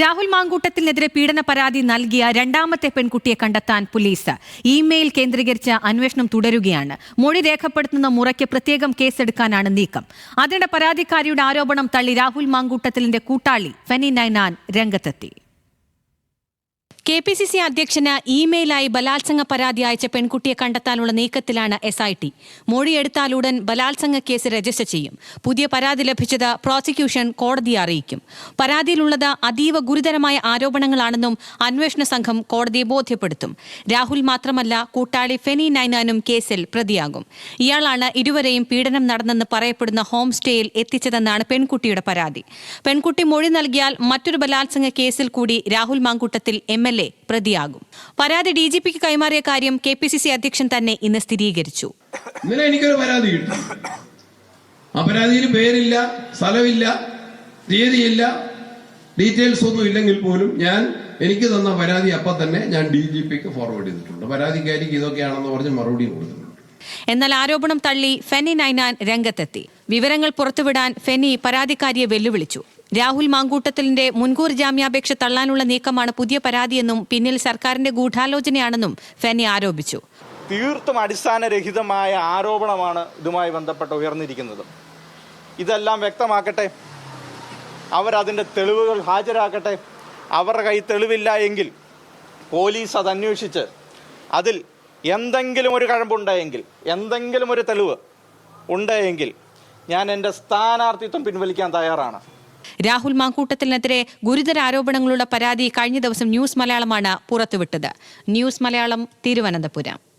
രാഹുൽ മാങ്കൂട്ടത്തിനെതിരെ പീഡന പരാതി നൽകിയ രണ്ടാമത്തെ പെൺകുട്ടിയെ കണ്ടെത്താൻ പോലീസ് ഇമെയിൽ കേന്ദ്രീകരിച്ച അന്വേഷണം തുടരുകയാണ്. മൊഴി രേഖപ്പെടുത്തുന്ന മുറയ്ക്ക് പ്രത്യേകം കേസെടുക്കാനാണ് നീക്കം. അതിനിടെ പരാതിക്കാരിയുടെ ആരോപണം തള്ളി രാഹുൽ മാങ്കൂട്ടത്തിലിന്റെ കൂട്ടാളി ഫെനി നൈനാൻ രംഗത്തെത്തി. കെ പി സി സി അധ്യക്ഷന് ഇമെയിലായി ബലാത്സംഗ പരാതി അയച്ച പെൺകുട്ടിയെ കണ്ടെത്താനുള്ള നീക്കത്തിലാണ് എസ് ഐ ടി. മൊഴിയെടുത്താലുടൻ ബലാത്സംഗ കേസ് രജിസ്റ്റർ ചെയ്യും. പുതിയ പരാതി ലഭിച്ചത് പ്രോസിക്യൂഷൻ കോടതിയെ അറിയിക്കും. പരാതിയിലുള്ളത് അതീവ ഗുരുതരമായ ആരോപണങ്ങളാണെന്നും അന്വേഷണ സംഘം കോടതിയെ ബോധ്യപ്പെടുത്തും. രാഹുൽ മാത്രമല്ല കൂട്ടാളി ഫെനി നൈനാനും കേസിൽ പ്രതിയാകും. ഇയാളാണ് ഇരുവരെയും പീഡനം നടന്നെന്ന് പറയപ്പെടുന്ന ഹോം സ്റ്റേയിൽ എത്തിച്ചതെന്നാണ് പെൺകുട്ടിയുടെ പരാതി. പെൺകുട്ടി മൊഴി നൽകിയാൽ മറ്റൊരു ബലാത്സംഗ കേസിൽ കൂടി Rahul Mamkootathil M L A പ്രതിയാകും. പരാതി ഡി ജി പിക്ക് കൈമാറിയ കാര്യം കെ പി സി സി അധ്യക്ഷൻ തന്നെ ഇന്ന് സ്ഥിരീകരിച്ചു. ഇന്നലെ എനിക്കൊരു പരാതി കിട്ടി. ആ പരാതിയിൽ പേരില്ല സ്ഥലമില്ല തീയതിയില്ല ഡീറ്റെയിൽസ് ഒന്നും ഇല്ലെങ്കിൽ പോലും ഞാൻ എനിക്ക് തന്ന പരാതി അപ്പം തന്നെ ഞാൻ ഡി ജി പിക്ക് ഫോർവേഡ് ചെയ്തിട്ടുണ്ട്. പരാതിക്കാരിക്ക് ഇതൊക്കെയാണെന്ന് പറഞ്ഞ് മറുപടി കൊടുത്തിട്ടുണ്ട്. എന്നാൽ ആരോപണം തള്ളി ഫെനി നൈനാൻ രംഗത്തെത്തി. വിവരങ്ങൾ പുറത്തുവിടാൻ ഫെനി പരാതിക്കാരിയെ വെല്ലുവിളിച്ചു. രാഹുൽ മാങ്കൂട്ടത്തിലിന്റെ മുൻകൂർ ജാമ്യാപേക്ഷ തള്ളാനുള്ള നീക്കമാണ് പുതിയ പരാതിയെന്നും പിന്നിൽ സർക്കാരിന്റെ ഗൂഢാലോചനയാണെന്നും ഫെനി ആരോപിച്ചു. തീർത്തും അടിസ്ഥാനരഹിതമായ ആരോപണമാണ് ഇതുമായി ബന്ധപ്പെട്ട് ഉയർന്നിരിക്കുന്നത്. ഇതെല്ലാം വ്യക്തമാക്കട്ടെ? അവരതിന്റെ തെളിവുകൾ ഹാജരാക്കട്ടെ? അവരുടെ കൈ തെളിവില്ല എങ്കിൽ പോലീസ് അത് അന്വേഷിച്ച് അതിൽ എന്തെങ്കിലും ഒരു കഴമ്പുണ്ടെങ്കിൽ എന്തെങ്കിലും ഒരു തെളിവ് ഉണ്ടെങ്കിൽ ഞാൻ എന്റെ സ്ഥാനാർത്ഥിത്വം പിൻവലിക്കാൻ തയ്യാറാണ്. രാഹുൽ മാങ്കൂട്ടത്തിനെതിരെ ഗുരുതര ആരോപണങ്ങളുള്ള പരാതി കഴിഞ്ഞ ദിവസം ന്യൂസ് മലയാളമാണ് പുറത്തുവിട്ടത്. ന്യൂസ് മലയാളം തിരുവനന്തപുരം.